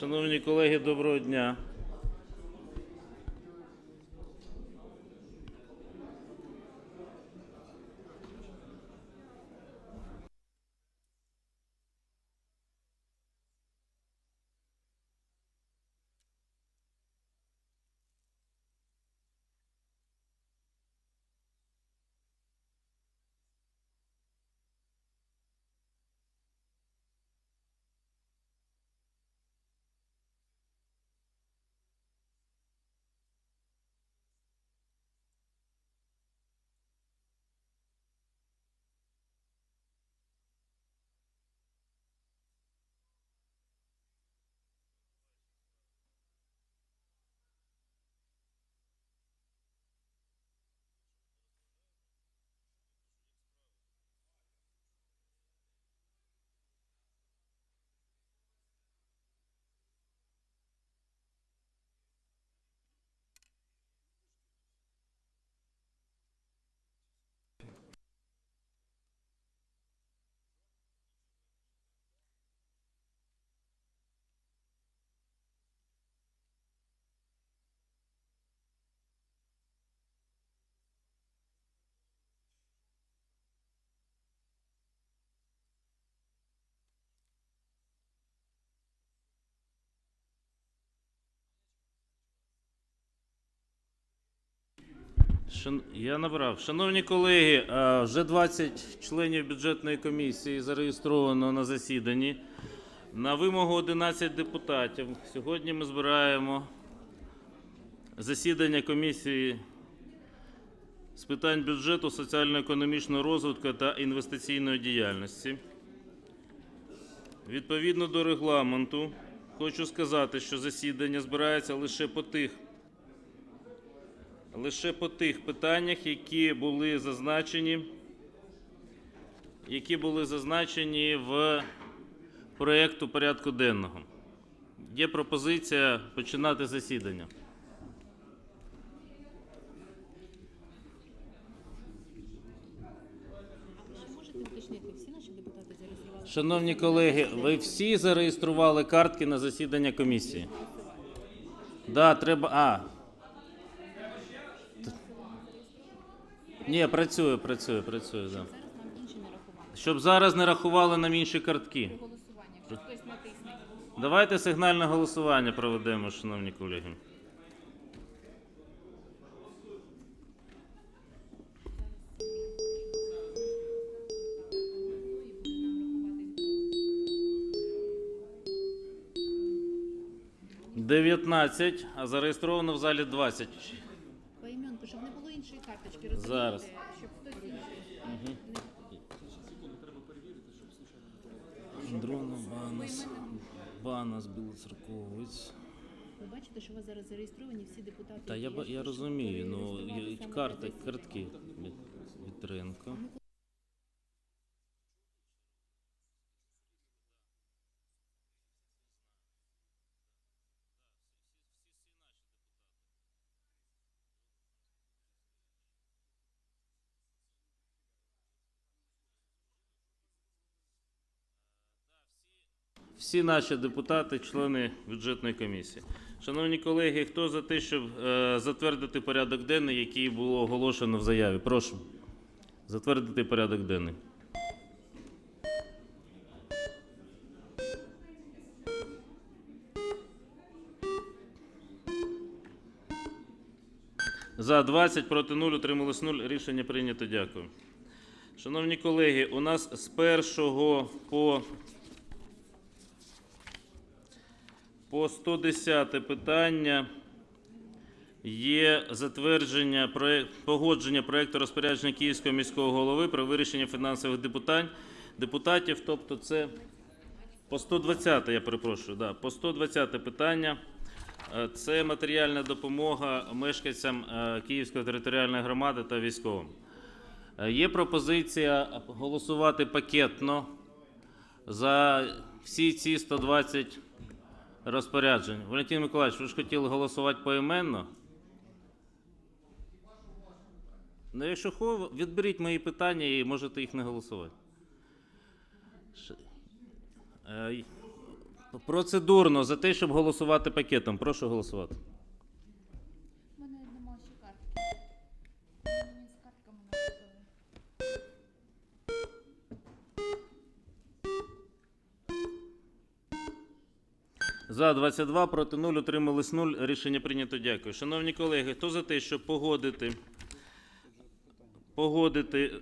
Шановні колеги, доброго дня. Я набрав. Шановні колеги, е, вже 20 членів бюджетної комісії зареєстровано на засіданні. На вимогу 11 депутатів сьогодні ми збираємо засідання комісії з питань бюджету, соціально-економічного розвитку та інвестиційної діяльності. Відповідно до регламенту, хочу сказати, що засідання збирається лише по тих лише по тих питаннях, які були зазначені, які були зазначені в проєкту порядку денного. Є пропозиція починати засідання. Шановні колеги, ви всі зареєстрували картки на засідання комісії? Да, треба. А. Ні, працює, працює, працює, да. Зараз нам інші не рахували. Щоб зараз не рахували нам інші картки. Голосування. Якщо хтось натисне. Давайте сигнальне голосування проведемо, шановні колеги. Дев'ятнадцять, а зареєстровано в залі 20. Поіменку, щоб не було іншої карточки, розумієте? Зараз. Щоб хтось інший. Дрона Банас, Банас, Білоцерковець. Ви бачите, що у вас зараз зареєстровані всі депутати. Та я, які ба- я розумію, ну саме карти, картки від Вітренко. Всі наші депутати, члени бюджетної комісії. Шановні колеги, хто за те, щоб е, затвердити порядок денний, який було оголошено в заяві? Прошу затвердити порядок денний. За 20, проти 0, утрималось 0. Рішення прийнято. Дякую. Шановні колеги, у нас з першого по По 110 питання є затвердження погодження проекту розпорядження Київського міського голови про вирішення фінансових депутань, депутатів. Тобто це по 120, я перепрошую, да, по 120 питання. Е, Це матеріальна допомога мешканцям е, Київської територіальної громади та військовим. Е, Є пропозиція голосувати пакетно за всі ці 120 розпоряджень. Валентин Миколаївич, ви ж хотіли голосувати поіменно? Ну, якщо хо, відберіть мої питання і можете їх не голосувати. Е, Процедурно за те, щоб голосувати пакетом. Прошу голосувати. У мене нема ще картки. Мені з картками написали. За 22, проти 0, утримались 0. Рішення прийнято. Дякую. Шановні колеги, хто за те, щоб погодити, погодити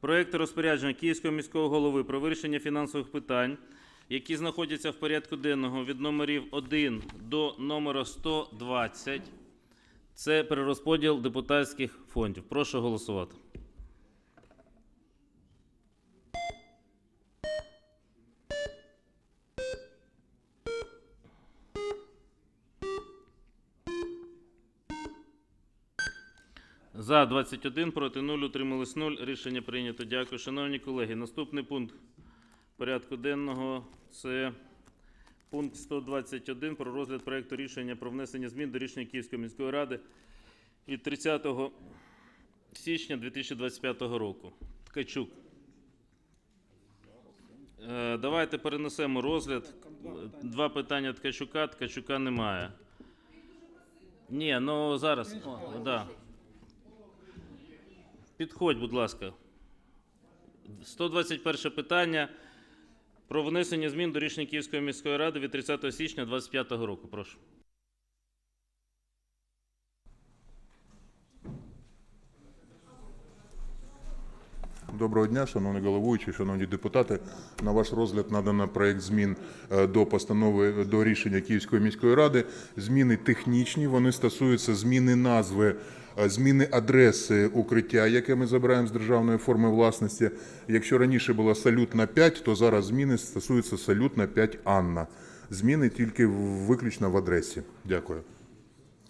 проект розпорядження Київського міського голови про вирішення фінансових питань, які знаходяться в порядку денного від номерів 1 до номера 120. Це перерозподіл депутатських фондів. Прошу голосувати. За 21, проти 0, утримались 0. Рішення прийнято. Дякую. Шановні колеги, наступний пункт порядку денного це пункт 121 про розгляд проекту рішення про внесення змін до рішення Київської міської ради від 30 січня 2025 року. Ткачук. Е, Давайте перенесемо розгляд. Два питання Ткачука. Ткачука немає. Ні, ну зараз. Да. Підходь, будь ласка. 121 питання про внесення змін до рішення Київської міської ради від 30 січня 2025 року. Прошу. Доброго дня, шановний головуючий, шановні депутати. На ваш розгляд надано проект змін е, до постанови до рішення Київської міської ради. Зміни технічні, вони стосуються зміни назви, е, зміни адреси укриття, яке ми забираємо з державної форми власності. Якщо раніше була салютна 5, то зараз зміни стосуються салютна 5 Анна. Зміни тільки виключно в адресі. Дякую.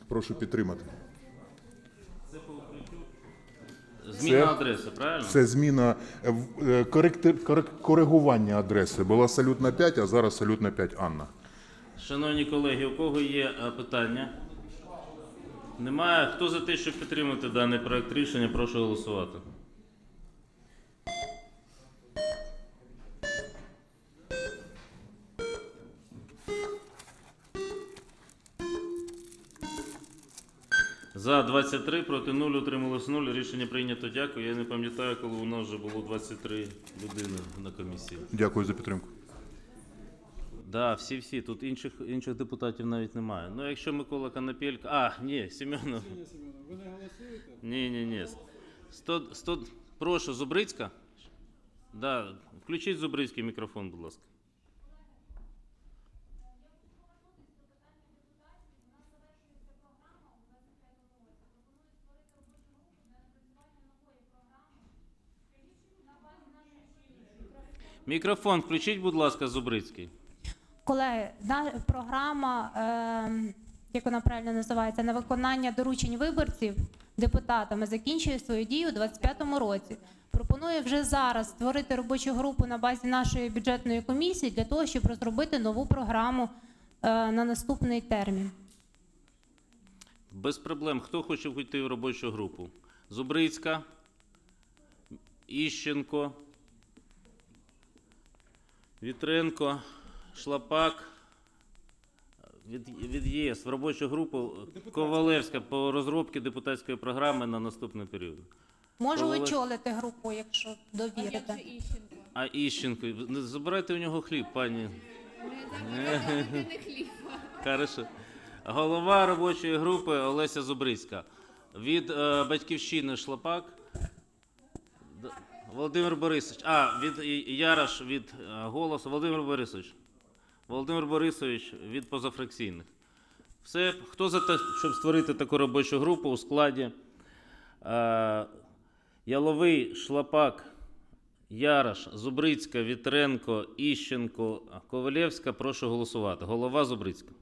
Прошу підтримати. Зміна Це- адреси, правильно? Це зміна е, е, коректи- коригування адреси. Була салютна 5, а зараз салютна 5 Анна. Шановні колеги, у кого є е, питання? Немає. Хто за те, щоб підтримати даний проект рішення, прошу голосувати. За 23, проти 0, утрималось 0. Рішення прийнято. Дякую. Я не пам'ятаю, коли у нас вже було 23 людини на комісії. Дякую за підтримку. Да, всі, всі. Тут інших, інших депутатів навіть немає. Ну, якщо Микола Канапелька. А, ні, Семенов. Ви не голосуєте? Ні, ні, ні. 100, 100... Прошу, Зубрицька? Да, включіть Зубрицький мікрофон, будь ласка. Мікрофон включіть, будь ласка, Зубрицький. Колеги, програма, е, як вона правильно називається, на виконання доручень виборців депутатами закінчує свою дію у 2025 році. Пропоную вже зараз створити робочу групу на базі нашої бюджетної комісії для того, щоб розробити нову програму е, на наступний термін. Без проблем. Хто хоче війти в робочу групу? Зубрицька, Іщенко, Вітренко, Шлапак. Від, від ЄС в робочу групу Ковалевська по розробці депутатської програми на наступний період. Можу Колеги. очолити групу, якщо А довірите. же Іщенко? А Іщенко, забирайте у нього хліб, пані. Не забирайте. Хорошо. Голова робочої групи Олеся Зубрицька. Від е, батьківщини Шлапак. Володимир Борисович. А, від Ярош від е, голосу. Володимир Борисович. Володимир Борисович від позафракційних. Все. Хто за те, щоб створити таку робочу групу у складі е, Яловий, Шлапак, Ярош, Зубрицька, Вітренко, Іщенко, Ковалєвська. Прошу голосувати. Голова Зубрицька.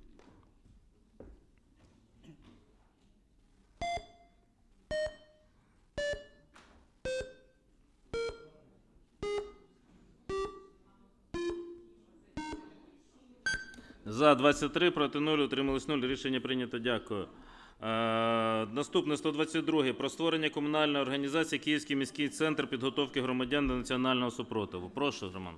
За 23, проти 0, утрималось 0. Рішення прийнято. Дякую. Е, наступне 122. Про створення комунальної організації Київський міський центр підготовки громадян до національного супротиву. Прошу, Роман.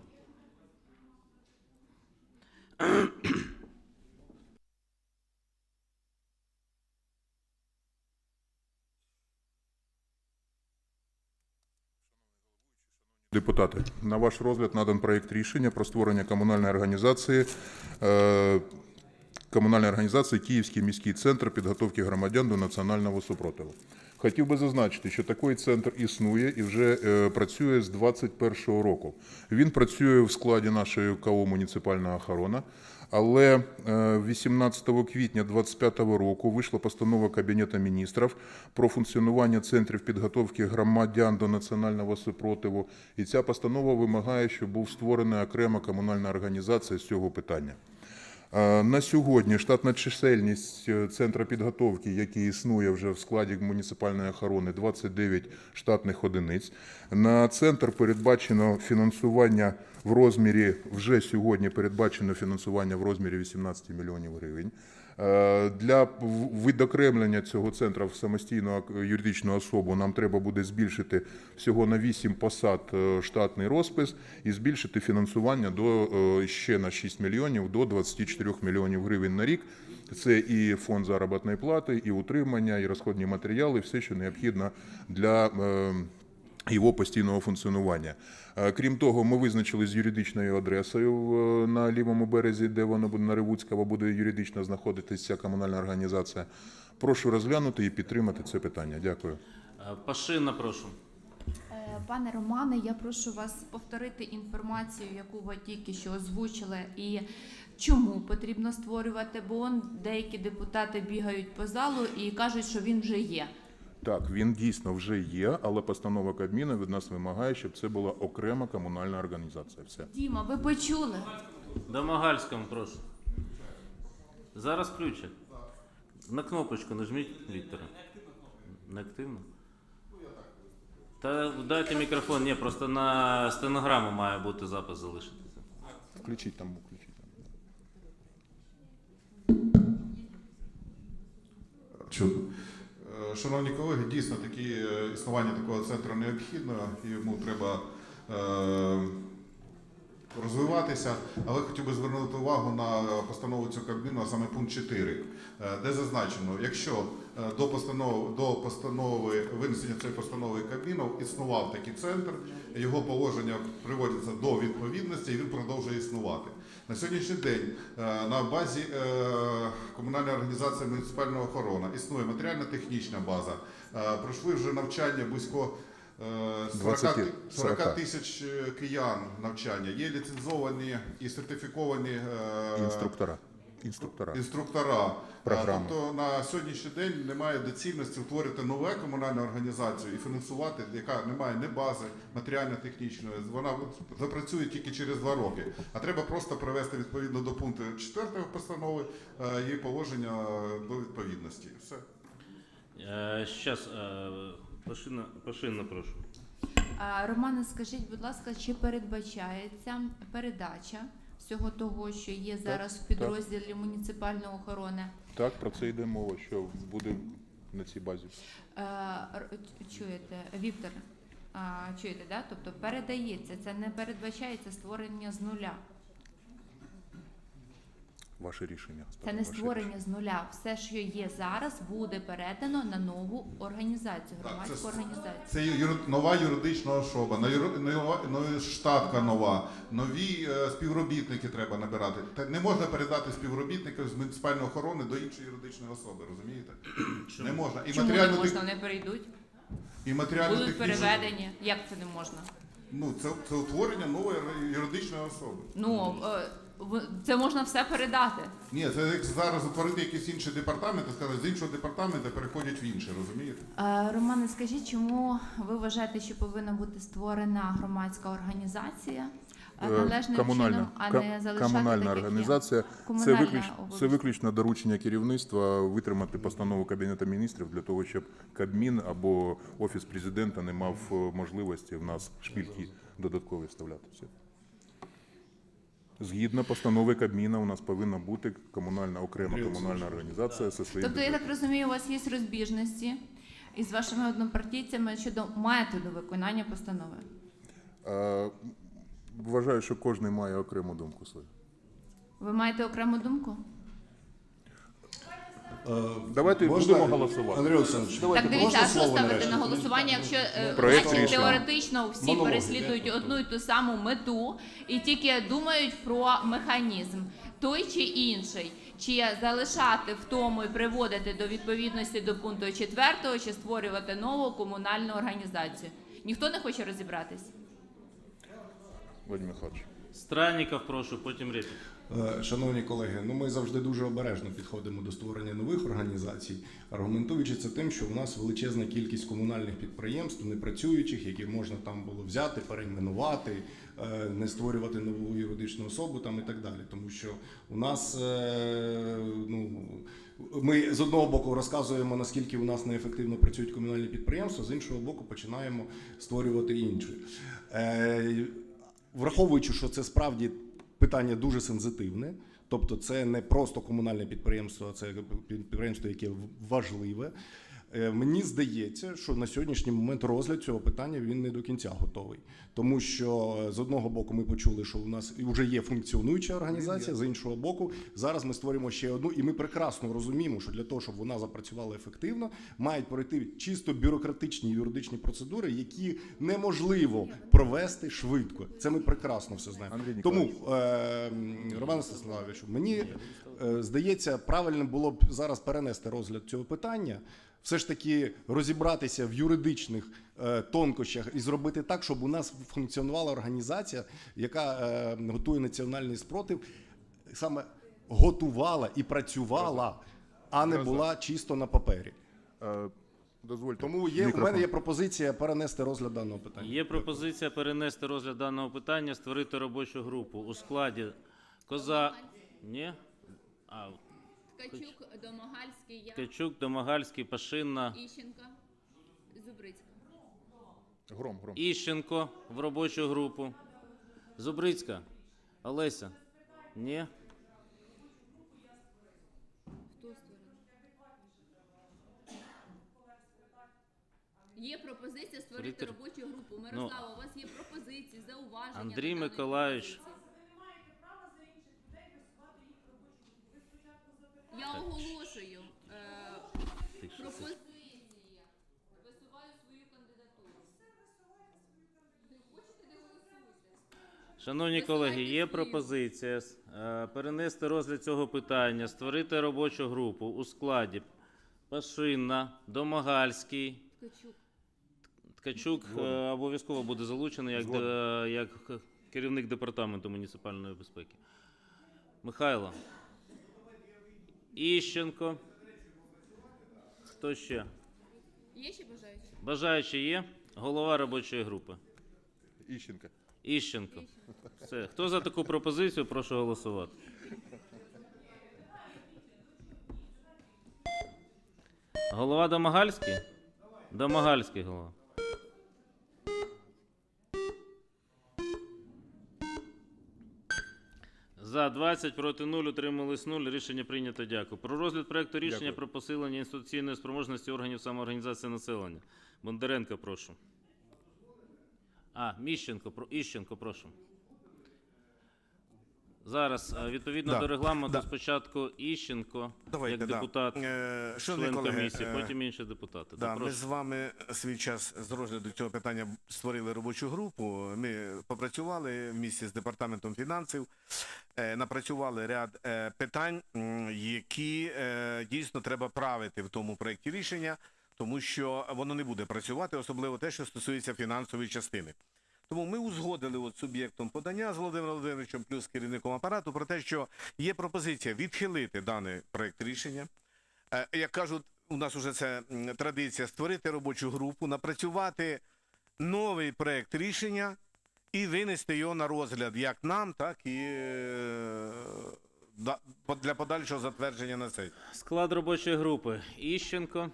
Депутати, на ваш розгляд надан проєкт рішення про створення комунальної організації е, комунальної організації Київський міський центр підготовки громадян до національного супротиву. Хотів би зазначити, що такий центр існує і вже е, працює з 2021 року. Він працює в складі нашої КО «Муніципальна охорона», але е, 18 квітня 2025 року вийшла постанова Кабінету міністрів про функціонування центрів підготовки громадян до національного супротиву. І ця постанова вимагає, щоб був створений окрема комунальна організація з цього питання. На сьогодні штатна чисельність е, центру підготовки, який існує вже в складі муніципальної охорони, 29 штатних одиниць. На центр передбачено фінансування в розмірі вже сьогодні передбачено фінансування в розмірі 18 мільйонів гривень. Е, Для відокремлення цього центру в самостійну юридичну особу нам треба буде збільшити всього на 8 посад е, штатний розпис і збільшити фінансування до е, ще на 6 мільйонів до 24 мільйонів гривень на рік. Це і фонд заробітної плати, і утримання, і розходні матеріали, все, що необхідно для його постійного функціонування. Е, Крім того, ми визначили з юридичною адресою е, на лівому березі, де воно буде на Ревуцького, буде юридично знаходитися ця комунальна організація. Прошу розглянути і підтримати це питання. Дякую. Е, Пашина, прошу. Пане Романе, я прошу вас повторити інформацію, яку ви тільки що озвучили, і чому потрібно створювати, бо он деякі депутати бігають по залу і кажуть, що він вже є. Так, він дійсно вже є, але постанова Кабміну від нас вимагає, щоб це була окрема комунальна організація. Все. Діма, ви почули? Домагальському, прошу. Зараз включать. На кнопочку нажміть Віктора. Не активно? Та дайте мікрофон. Ні, просто на стенограму має бути запис залишитися. Включіть там, включіть там. Чудо. Шановні колеги, дійсно такі е, існування такого центру необхідно, йому треба е, розвиватися. Але хотів би звернути увагу на постанову цього Кабміну, а саме пункт 4, е, де зазначено, якщо до постанови, до постанови винесення цієї постанови Кабміну існував такий центр, його положення приводяться до відповідності і він продовжує існувати. На сьогоднішній день е, на базі е, комунальної організації муніципальна охорона існує матеріально-технічна база. Е, Пройшли вже навчання близько е, 40, 40 40. тисяч киян навчання. Є ліцензовані і сертифіковані Інструктора. Інструктора. інструктора. Програми. Е, Тобто на сьогоднішній день немає доцільності утворити нову комунальну організацію і фінансувати, яка не має ні бази матеріально-технічної. Вона запрацює тільки через два роки. А треба просто привести відповідно до пункту 4 постанови е, її положення до відповідності. Все. Зараз, е, Пашина, Пашина, прошу. Романе, скажіть, будь ласка, чи передбачається передача всього того, що є зараз в підрозділі муніципальної охорони? Так, про це йде мова, що буде на цій базі. Е, Чуєте, Віктор, а, чуєте, да? Тобто передається, це не передбачається створення з нуля. Ваше рішення. Це не створення з нуля. Все, що є зараз, буде передано на нову організацію, Так, громадську це- організацію. Це юри- нова юридична особа, на юри- нова, нова штатка нова, нові е, співробітники треба набирати. Та не можна передати співробітників з муніципальної охорони до іншої юридичної особи, розумієте? Не можна. І Чому не матеріально можна, не перейдуть? і матеріально Будуть переведені. Як це не можна? Ну це, це утворення нової юридичної особи. Ну е, це можна все передати. Ні, це як зараз утворити якийсь інший департамент і сказати, з іншого департаменту переходять в інший, розумієте? Е, Романе, скажіть, чому ви вважаєте, що повинна бути створена громадська організація е, Е, належним комунальна, чином, а не залишати комунальна так, як є? Це Комунальна виключно, це виключно доручення керівництва витримати постанову Кабінету міністрів для того, щоб Кабмін або Офіс президента не мав е, можливості в нас шпильки додаткові вставляти. Все. Згідно постанови Кабміна, у нас повинна бути комунальна окрема комунальна організація зі своїм Тобто, я бюджетом. так розумію, у вас є розбіжності із вашими однопартійцями щодо методу виконання постанови. Е, Вважаю, що кожен має окрему думку свою. Ви маєте окрему думку? Давайте Можна? будемо голосувати. Андрій Олександрович, Так дивіться, а що ставити нарешті? на голосування, якщо е, Проект значить, рішення. теоретично всі Монологи. переслідують одну і ту саму мету і тільки думають про механізм той чи інший, чи залишати в тому і приводити до відповідності до пункту 4, чи створювати нову комунальну організацію. Ніхто не хоче розібратись. Владимир Михайлович. Странников, прошу, потім Репін. Е, Шановні колеги, ну ми завжди дуже обережно підходимо до створення нових організацій, аргументуючи це тим, що у нас величезна кількість комунальних підприємств, непрацюючих, які можна там було взяти, перейменувати, е, не створювати нову юридичну особу там і так далі. Тому що у нас е, ну. Ми з одного боку розказуємо, наскільки у нас неефективно працюють комунальні підприємства, з іншого боку, починаємо створювати інші. Враховуючи, що це справді питання дуже сензитивне, тобто це не просто комунальне підприємство, це підприємство, яке важливе. Е, Мені здається, що на сьогоднішній момент розгляд цього питання він не до кінця готовий, тому що е, з одного боку ми почули, що у нас вже є функціонуюча організація, з іншого боку, зараз ми створюємо ще одну, і ми прекрасно розуміємо, що для того, щоб вона запрацювала ефективно, мають пройти чисто бюрократичні юридичні процедури, які неможливо провести швидко. Це ми прекрасно все знаємо. Андрій Тому е, Роман Стаславовичу, мені е, здається, правильно було б зараз перенести розгляд цього питання, все ж таки розібратися в юридичних е, тонкощах і зробити так, щоб у нас функціонувала організація, яка е, готує національний спротив, саме готувала і працювала, а не була чисто на папері. Е, Дозвольте. Тому є у мене є пропозиція перенести розгляд даного питання. Є пропозиція перенести розгляд даного питання, створити робочу групу у складі Коза. Ні? А, Ткачук, Домагальський, я, Ткачук, Домагальський, Пашинна, Іщенка, Зубрицька. Гром, гром. Іщенко в робочу групу. Зубрицька. Олеся. Ні? Хто створив? Є пропозиція створити Створити- робочу групу. Мирослава, у вас є пропозиції, зауваження. Андрій даної Миколайович. пропозиції? Я оголошую е, пропозиції. Висуваю свою кандидатуру. Не хочете, не голосуйте. Шановні колеги, є пропозиція е, перенести розгляд цього питання, створити робочу групу у складі Пашинна, Домагальський, Ткачук. Ткачук е, обов'язково буде залучений як, де- як керівник департаменту муніципальної безпеки. Михайло. Іщенко. Хто ще? Є ще бажаючі? Бажаючі є? Голова робочої групи. Іщенка. Іщенко. Все. Хто за таку пропозицію, прошу голосувати. Голова Домагальський? Домагальський голова. За 20, проти 0, утримались 0. Рішення прийнято. Дякую. Про розгляд проекту рішення Дякую. про посилення інституційної спроможності органів самоорганізації населення. Бондаренко, прошу. А, Міщенко, про Іщенко, прошу. Зараз, е, відповідно Да, до регламенту, да. спочатку Іщенко, Давайте, як депутат, Е, шановні член колеги, комісії, е, потім інші депутати. Да, Да, ми з вами свій час з розгляду цього питання створили робочу групу. Ми попрацювали в місті з департаментом фінансів, е, напрацювали ряд е, питань, які е, дійсно треба правити в тому проєкті рішення, тому що воно не буде працювати, особливо те, що стосується фінансової частини. Тому ми узгодили от суб'єктом подання з Володимиром Володимировичем плюс керівником апарату про те, що є пропозиція відхилити даний проєкт рішення. Е, Як кажуть, у нас вже це традиція створити робочу групу, напрацювати новий проєкт рішення і винести його на розгляд як нам, так і е, для подальшого затвердження на цей. Склад робочої групи. Іщенко.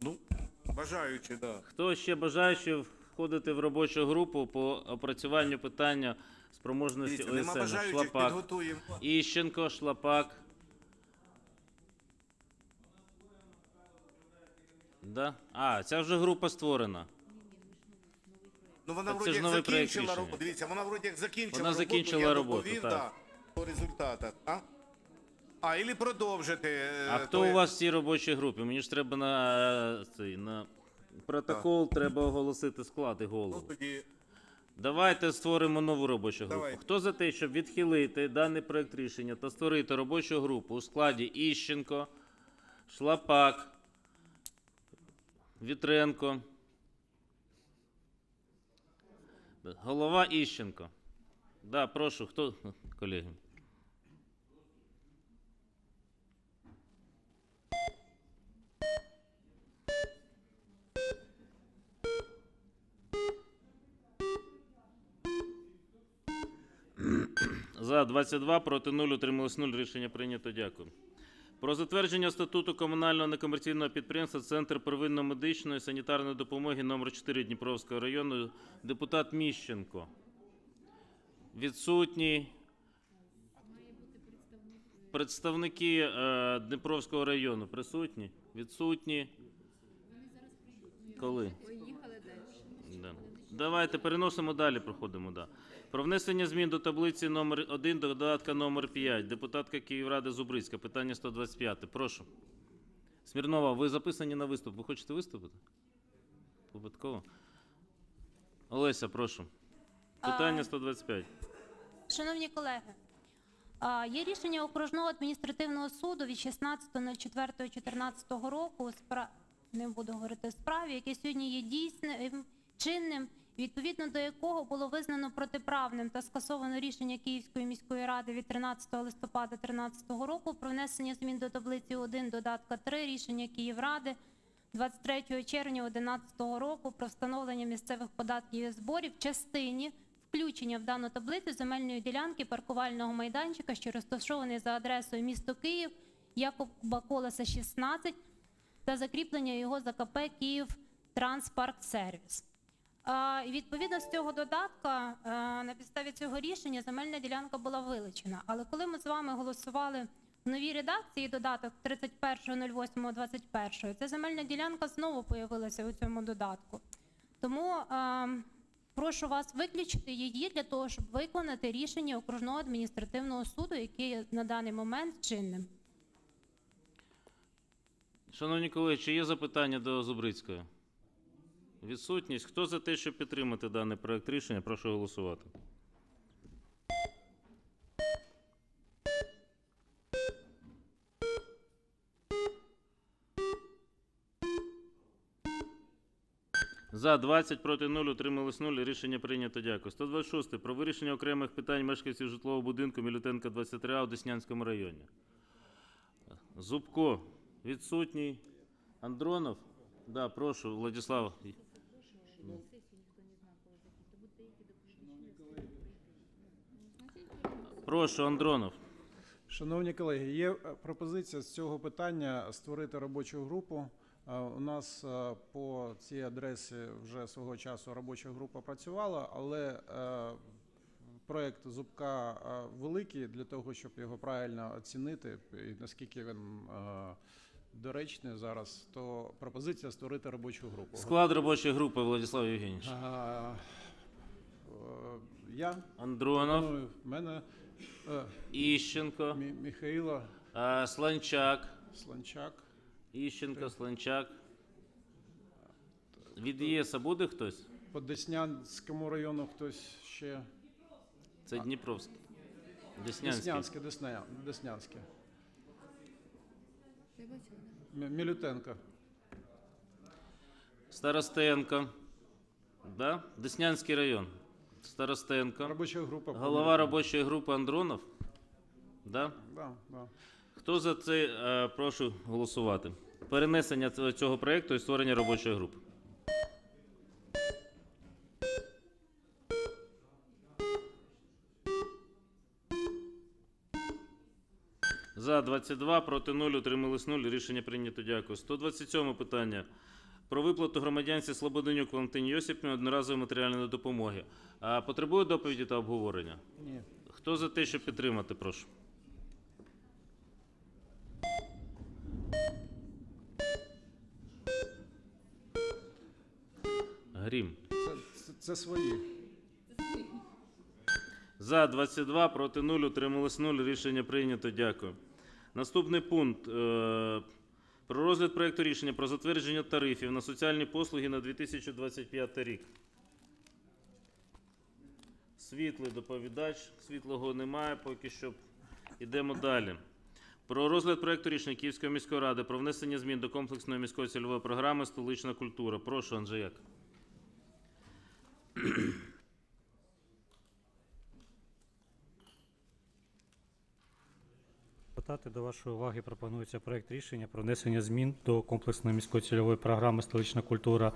Ну, бажаючи, да. Хто ще бажаючи входити в робочу групу по опрацюванню питання спроможності Дивіться, нема ОСН? бажаючих, Шлапак. підготуємо. Іщенко, Шлапак. Да? А, ця вже група створена. Ну вона Так це вроді ж як новий проект закінчила рішення. роботу. Дивіться, вона вроді як закінчила Вона роботу. закінчила я роботу, доповів, так. да, по результатах. А? А, ілі продовжити. е, А хто то у вас в цій робочій групі? Мені ж треба на, е, цей, на протокол, треба оголосити склад і Ну, голову. тоді Давайте створимо нову робочу групу. Давай. Хто за те, щоб відхилити даний проект рішення та створити робочу групу у складі Іщенко, Шлапак, Вітренко, голова Іщенко. Да, прошу, хто, колеги? За 22, проти 0, утрималось 0. Рішення прийнято. Дякую. Про затвердження статуту комунального некомерційного підприємства Центр первинно-медичної санітарної допомоги номер 4 Дніпровського району. Депутат Міщенко. Відсутній. Представники е, Дніпровського району присутні? Відсутні. Коли? Да. Давайте переносимо далі, проходимо. Да. Про внесення змін до таблиці номер 1 до додатка номер 5. Депутатка Київради Зубрицька. Питання 125. Прошу. Смірнова, ви записані на виступ. Ви хочете виступити? Випадково. Олеся, прошу. Питання 125. Шановні колеги, є рішення окружного адміністративного суду від 16.04.14 року не буду говорити справі, яке сьогодні є дійсним чинним, відповідно до якого було визнано протиправним та скасовано рішення Київської міської ради від 13 листопада 2013 року про внесення змін до таблиці 1 додатка 3 рішення Київради 23 червня 2011 року про встановлення місцевих податків і зборів в частині включення в дану таблицю земельної ділянки паркувального майданчика, що розташований за адресою місто Київ, Якоба Колеса 16, та закріплення його за КП Київ Транспарк Сервіс. І Відповідно з цього додатка е, на підставі цього рішення земельна ділянка була вилучена. Але коли ми з вами голосували в новій редакції додаток 31.08.21, ця земельна ділянка знову появилася у цьому додатку. Тому е, прошу вас виключити її для того, щоб виконати рішення окружного адміністративного суду, яке на даний момент чинним. Шановні колеги, чи є запитання до Зубрицької? Відсутність. Хто за те, щоб підтримати даний проект рішення, прошу голосувати. За 20 проти 0, утримались 0. Рішення прийнято. Дякую. 126. Про вирішення окремих питань мешканців житлового будинку Мілютенка 23А у Деснянському районі. Зубко відсутній. Андронов? Да, прошу, Владислав. Прошу, Андронов. Шановні колеги, є е, пропозиція з цього питання створити робочу групу. Е, У нас е, по цій адресі вже свого часу робоча група працювала, але проект Зубка великий для того, щоб його правильно оцінити, і наскільки він доречний зараз, то пропозиція створити робочу групу. Склад робочої групи Владислав Євгенійович. Е, Я Андронов, пропоную, в мене е, Іщенко, Мі- Михайло а, Сланчак. Слончак. Іщенко, Сланчак. Від ЄСа буде хтось? По Деснянському району хтось ще. Це Дніпровський. Деснянський. Деснянське, Десня, Деснянське. Мілютенко. Старостенко. Да? Деснянський район. Старостенко. Робоча група. Голова робочої групи Андронов. Да? Да, да. Хто за це? е, прошу голосувати. Перенесення цього проєкту і створення робочої групи. За 22, проти 0, утримались 0. Рішення прийнято. Дякую. 127 питання. Про виплату громадянці Слободенюк Валентині Йосипівні одноразової матеріальної допомоги. А потребує доповіді та обговорення? Ні. Хто за те, щоб підтримати, прошу. Грім. Це, це, це свої. За 22, проти 0, утрималось 0. Рішення прийнято. Дякую. Наступний пункт. е, Про розгляд проекту рішення про затвердження тарифів на соціальні послуги на 2025 рік. Світлий доповідач, світлого немає поки що. Йдемо далі. Про розгляд проекту рішення Київської міської ради про внесення змін до комплексної міської цільової програми Столична культура. Прошу, Анжеяк. Депутати, до вашої уваги пропонується проект рішення про внесення змін до комплексної міської цільової програми Столична культура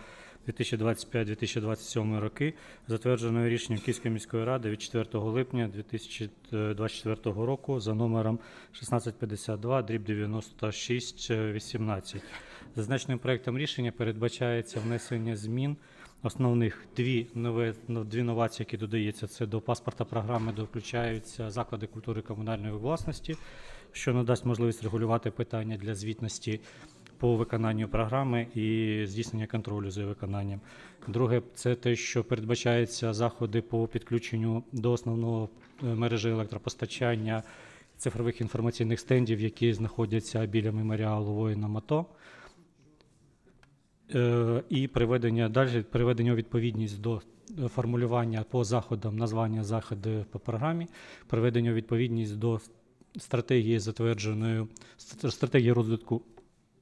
2025-2027 роки, затвердженої рішенням Київської міської ради від 4 липня 2024 року за номером 1652 дріб 9618. Зазначеним проектом рішення передбачається внесення змін Основних дві нове ну, дві новації, які додаються, це до паспорта програми, де включаються заклади культури комунальної власності, що надасть можливість регулювати питання для звітності по виконанню програми і здійснення контролю за виконанням. Друге, це те, що передбачаються заходи по підключенню до основного е, мережі електропостачання цифрових інформаційних стендів, які знаходяться біля меморіалу воїнам АТО. Е, і приведення далі приведення відповідність до формулювання по заходам, названня заходи по програмі, приведення відповідність до стратегії затвердженої ст- стратегії розвитку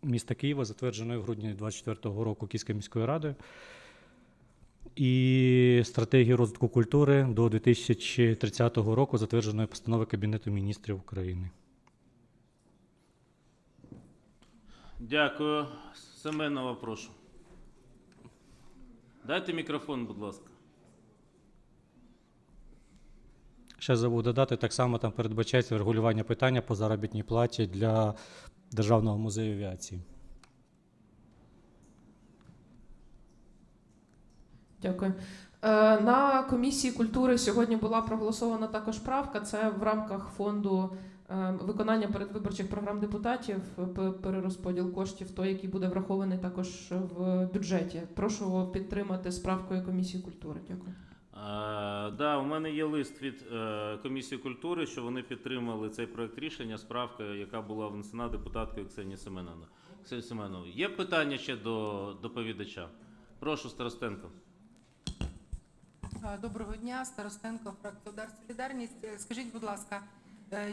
міста Києва, затвердженої в грудні 2024 року Київською міською радою. І стратегії розвитку культури до 2030 року, затвердженої постанови Кабінету міністрів України. Дякую. Семенова, прошу. Дайте мікрофон, будь ласка. Ще забув додати, так само там передбачається регулювання питання по заробітній платі для Державного музею авіації. Дякую. Е, На комісії культури сьогодні була проголосована також правка. Це в рамках фонду виконання передвиборчих програм депутатів п- перерозподіл коштів, той, який буде врахований також в бюджеті. Прошу підтримати справкою комісії культури. Дякую. Е, да, у мене є лист від е, комісії культури, що вони підтримали цей проект рішення, справка, яка була внесена депутаткою Ксенії Семеновна. Ксенії Семеновна, є питання ще до доповідача? Прошу, Старостенко. Е, Доброго дня, Старостенко, фракція «Удар Солідарність». Е, Скажіть, будь ласка, е,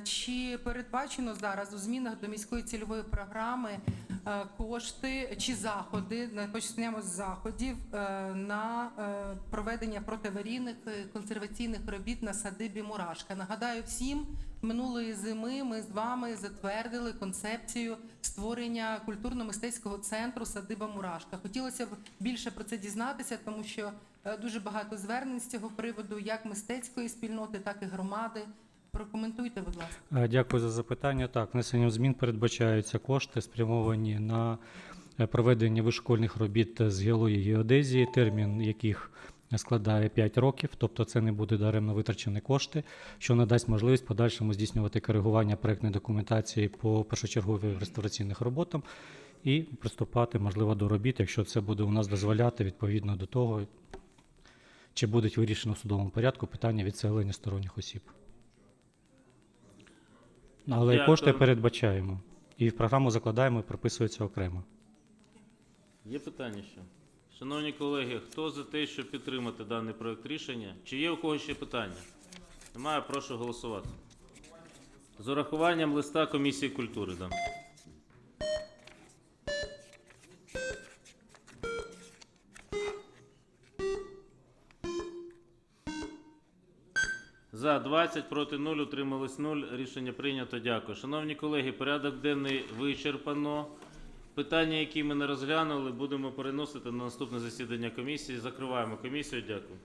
чи передбачено зараз у змінах до міської цільової програми е, кошти чи заходи, почнемо з заходів, е, на е, проведення протиаварійних е, консерваційних робіт на садибі Мурашка? Нагадаю всім, минулої зими ми з вами затвердили концепцію створення культурно-мистецького центру садиба Мурашка. Хотілося б більше про це дізнатися, тому що Е, Дуже багато звернень з цього приводу, як мистецької спільноти, так і громади. Прокоментуйте, будь ласка. Е, Дякую за запитання. Так, внесенням змін передбачаються кошти, спрямовані на е, проведення вишкольних робіт з геології і геодезії, термін яких складає 5 років, тобто це не буде даремно витрачені кошти, що надасть можливість подальшому здійснювати коригування проектної документації по першочерговим реставраційних роботам і приступати, можливо, до робіт, якщо це буде у нас дозволяти відповідно до того, чи будуть вирішено в судовому порядку питання відселення сторонніх осіб. Але Дякую. кошти передбачаємо. І в програму закладаємо і прописується окремо. Є питання ще? Шановні колеги, хто за те, щоб підтримати даний проект рішення? Чи є у когось ще питання? Немає, прошу голосувати. З урахуванням листа комісії культури. Да. 20, проти 0, утрималось 0. Рішення прийнято. Дякую. Шановні колеги, порядок денний вичерпано. Питання, які ми не розглянули, будемо переносити на наступне засідання комісії. Закриваємо комісію. Дякую.